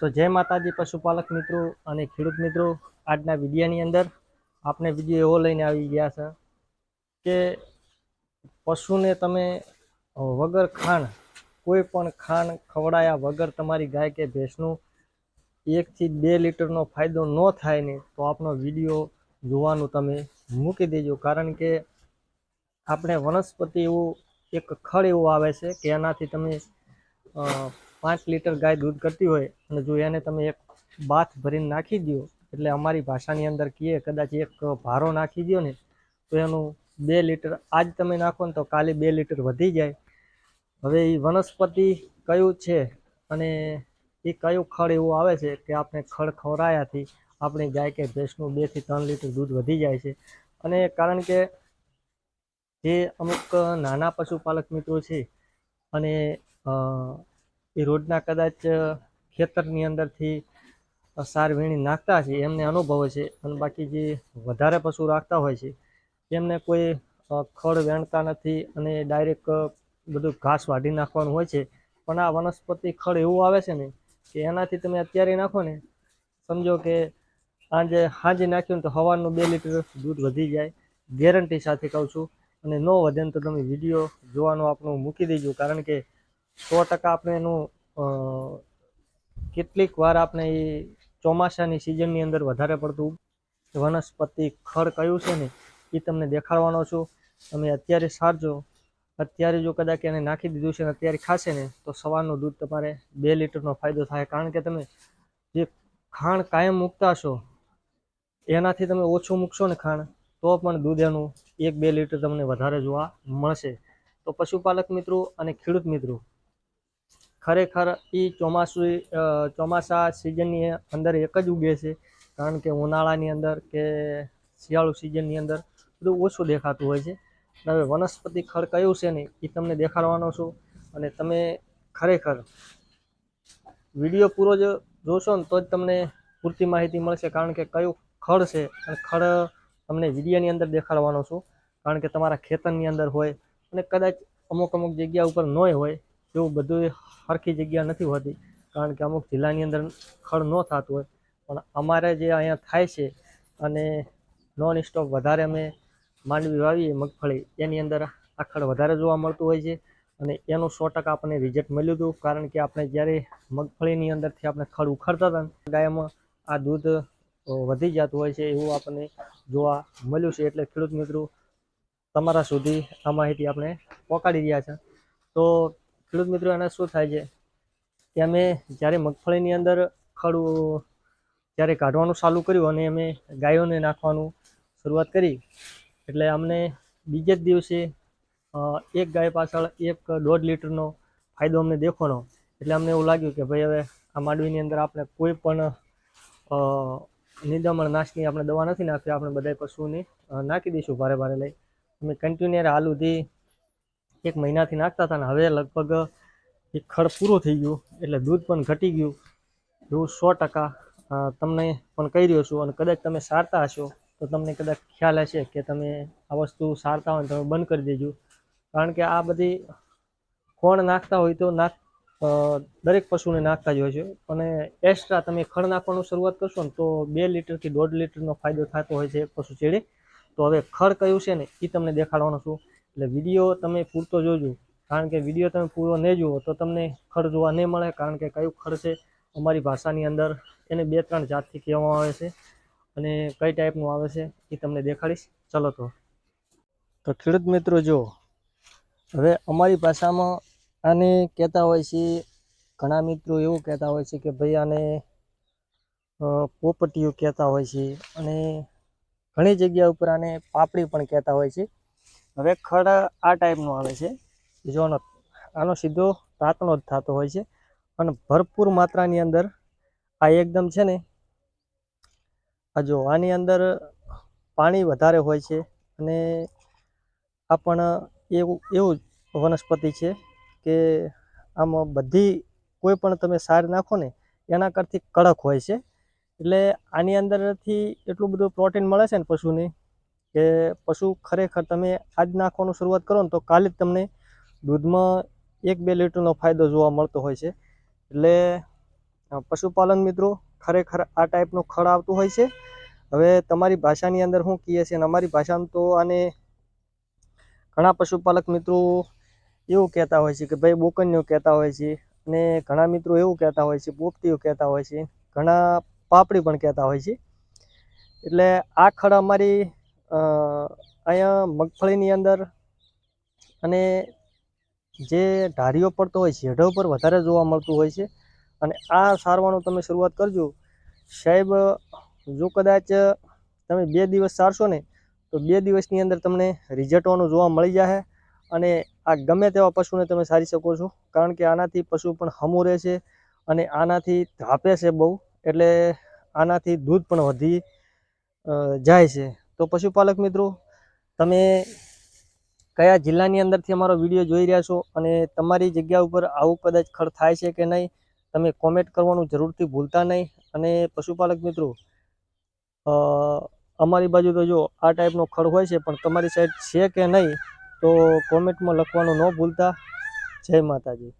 તો જય માતાજી પશુપાલક મિત્રો અને ખેડૂત મિત્રો. આજના વિડીયાની અંદર આપણે વીડિયો એવો લઈને આવી ગયા છે કે પશુને તમે વગર ખાણ, કોઈ પણ ખાણ ખવડાયા વગર તમારી ગાય કે ભેંસનું એકથી બે લીટરનો ફાયદો ન થાય ને તો આપણો વીડિયો જોવાનું તમે મૂકી દેજો. કારણ કે આપણે વનસ્પતિ એવું એક ખડ એવું આવે છે કે એનાથી તમે પાંચ લીટર ગાય દૂધ કરતી હોય અને જો એને તમે એક બાથ ભરીને નાખી દો એટલે અમારી ભાષાની અંદર કહીએ કદાચ એક ભારો નાખી દો ને, તો એનું બે લીટર આજ તમે નાખો ને તો કાલે બે લીટર વધી જાય. હવે એ વનસ્પતિ કયું છે અને એ કયું ખડ એવું આવે છે કે આપણે ખડ ખવડાયાથી આપણી ગાય કે ભેંસનું બેથી ત્રણ લીટર દૂધ વધી જાય છે. અને કારણ કે જે અમુક નાના પશુપાલક મિત્રો છે અને એ રોડના કદાચ ખેતરની અંદરથી સાર વીણી નાખતા છે એમને અનુભવ છે અને બાકી જે વધારે પશુ રાખતા હોય છે એમને કોઈ ખડ વેણતા નથી અને ડાયરેક્ટ બધું ઘાસ વાઢી નાખવાનું હોય છે. પણ આ વનસ્પતિ ખડ એવું આવે છે ને કે એનાથી તમે અત્યારે નાખો ને, સમજો કે આજે સાંજે નાખ્યું તો સવારનું બે લીટર દૂધ વધી જાય, ગેરંટી સાથે કહું છું. અને ન વધે તો તમે વીડિયો જોવાનું આપણું મૂકી દેજો, કારણ કે સો ટકા આપણે એનું કેટલીક વાર આપણે એ ચોમાસાની સિઝનની અંદર વધારે પડતું વનસ્પતિ ખળ કયું છે ને, એ તમને દેખાડવાનો છું. તમે અત્યારે સારજો. અત્યારે જો કદાચ એને નાખી દીધું છે ને, અત્યારે ખાશે ને, તો સવારનું દૂધ તમારે બે લીટરનો ફાયદો થાય. કારણ કે તમે જે ખાણ કાયમ મૂકતા છો એનાથી તમે ઓછું મૂકશો ને ખાણ, તો પણ દૂધ એનું એક બે લીટર તમને વધારે જોવા મળશે. તો પશુપાલક મિત્રો અને ખેડૂત મિત્રો ખરેખર એ ચોમાસું ચોમાસા સિઝનની અંદર એક જ ઉગે છે. કારણ કે ઉનાળાની અંદર કે શિયાળુ સિઝનની અંદર બધું ઓછું દેખાતું હોય છે. હવે વનસ્પતિ ખડ કયું છે ને એ તમને દેખાડવાનો છું. અને તમે ખરેખર વીડિયો પૂરો જ જોશો ને તો જ તમને પૂરતી માહિતી મળશે. કારણ કે કયું ખડ છે અને ખડ તમને વિડીયોની અંદર દેખાડવાનો છું. કારણ કે તમારા ખેતરની અંદર હોય અને કદાચ અમુક અમુક જગ્યા ઉપર નોય હોય એવું બધું સરખી જગ્યા નથી હોતી. કારણ કે અમુક જિલ્લાની અંદર ખડ ન થતું હોય. પણ અમારે જે અહીંયા થાય છે અને નોન સ્ટોપ વધારે અમે માંડવી વાવીએ મગફળી, એની અંદર આ ખડ વધારે જોવા મળતું હોય છે અને એનું સો ટકા આપણને રિઝલ્ટ મળ્યું હતું. કારણ કે આપણે જ્યારે મગફળીની અંદરથી આપણે ખડ ઉખડતા હતા ગાયમાં આ દૂધ વધી જતું હોય છે એવું આપણને જોવા મળ્યું છે. એટલે ખેડૂત મિત્રો, તમારા સુધી આ માહિતી આપણે પહોંચાડી રહ્યા છે. તો ખેડૂત મિત્રો, આના શું થાય છે? કે અમે જ્યારે મગફળીની અંદર ખડું જ્યારે કાઢવાનું ચાલુ કર્યું અને અમે ગાયોને નાખવાનું શરૂઆત કરી, એટલે અમને બીજે જ દિવસે એક ગાય પાછળ એક દોઢ લીટરનો ફાયદો અમને દેખવાનો. એટલે અમને એવું લાગ્યું કે ભાઈ હવે આ માંડવીની અંદર આપણે કોઈ પણ નિદામણ નાશની આપણે દવા નથી નાખી, આપણે બધા પશુઓને નાખી દઈશું ભારે ભારે લઈ. અમે કન્ટિન્યુ હાલ સુધી એક મહિનાથી નાખતા હતા ને હવે લગભગ એ ખડ પૂરું થઈ ગયું, એટલે દૂધ પણ ઘટી ગયું. એવું સો ટકા તમને પણ કહી રહ્યો છું અને કદાચ તમે સારતા હશો, તો તમને કદાચ ખ્યાલ હશે કે તમે આ વસ્તુ સારતા હોય તમે બંધ કરી દેજો. કારણ કે આ બધી કોણ નાખતા હોય તો નાખ દરેક પશુને નાખતા જ હોય છે. અને એક્સ્ટ્રા તમે ખડ નાખવાનું શરૂઆત કરશો ને તો બે લીટરથી દોઢ લીટરનો ફાયદો થતો હોય છે પશુ ચેડે. તો હવે ખડ કયું છે ને એ તમને દેખાડવાનો છું. એટલે વીડિયો તમે પૂરતો જોજો. કારણ કે વીડિયો તમે પૂરો નહીં જુઓ તો તમને ખર જોવા નહીં મળે. કારણ કે કયું ખર છે? અમારી ભાષાની અંદર એને બે ત્રણ જાતથી કહેવામાં આવે છે અને કઈ ટાઈપનું આવે છે એ તમને દેખાડીશ. ચલો તો. તો ખેડૂત મિત્રો જો, હવે અમારી ભાષામાં આને કહેતા હોય છે, ઘણા મિત્રો એવું કહેતા હોય છે કે ભાઈ આને પોપટીઓ કહેતા હોય છે અને ઘણી જગ્યા ઉપર આને પાપડી પણ કહેતા હોય છે. હવે ખડ આ ટાઈપનો આવે છે. જોનો આનો સીધો રાતનો જ થતો હોય છે. અને ભરપૂર માત્રાની અંદર આ એકદમ છે ને આ જો આની અંદર પાણી વધારે હોય છે અને આ પણ એવું એવું વનસ્પતિ છે કે આમાં બધી કોઈ પણ તમે સાર નાખો ને એના કરતી કડક હોય છે. એટલે આની અંદરથી એટલું બધું પ્રોટીન મળે છે ને પશુને કે પશુ ખરેખર તમે આજ નાખવાનું શરૂઆત કરો ને તો કાલે જ તમને દૂધમાં એક બે લીટરનો ફાયદો જોવા મળતો હોય છે. એટલે પશુપાલન મિત્રો, ખરેખર આ ટાઈપનું ખડ આવતું હોય છે. હવે તમારી ભાષાની અંદર શું કહીએ છીએ અને અમારી ભાષામાં તો આને ઘણા પશુપાલક મિત્રો એવું કહેતા હોય છે કે ભાઈ બોકન્યો કહેતા હોય છે અને ઘણા મિત્રો એવું કહેતા હોય છે પોપટીયું કહેતા હોય છે. ઘણા પાપડી પણ કહેતા હોય છે. એટલે આ ખડ અમારી અહીંયા મગફળીની અંદર અને જે ઢારીઓ પડતો હોય છે, હેઢો પર વધારે જોવા મળતું હોય છે. અને આ સારવાનું તમે શરૂઆત કરજો. સાહેબ, જો કદાચ તમે બે દિવસ સારશો ને, તો બે દિવસની અંદર તમને રિઝલ્ટવાનું જોવા મળી જશે અને આ ગમે તેવા પશુને તમે સારી શકો છો. કારણ કે આનાથી પશુ પણ હમું રહે છે અને આનાથી ધાપે છે બહુ. એટલે આનાથી દૂધ પણ વધી જાય છે. તો પશુપાલક મિત્રો, તમે કયા જિલ્લાની અંદરથી અમારો વીડિયો જોઈ રહ્યા છો અને તમારી જગ્યા ઉપર આવું કદાચ ખડ થાય છે કે નહીં, તમે કોમેન્ટ કરવાનું જરૂરથી ભૂલતા નહીં. અને પશુપાલક મિત્રો અમારી બાજુ તો જો આ ટાઈપનો ખડ હોય છે, પણ તમારી સાઈડ છે કે નહીં, તો કોમેન્ટમાં લખવાનું ન ભૂલતા. જય માતાજી.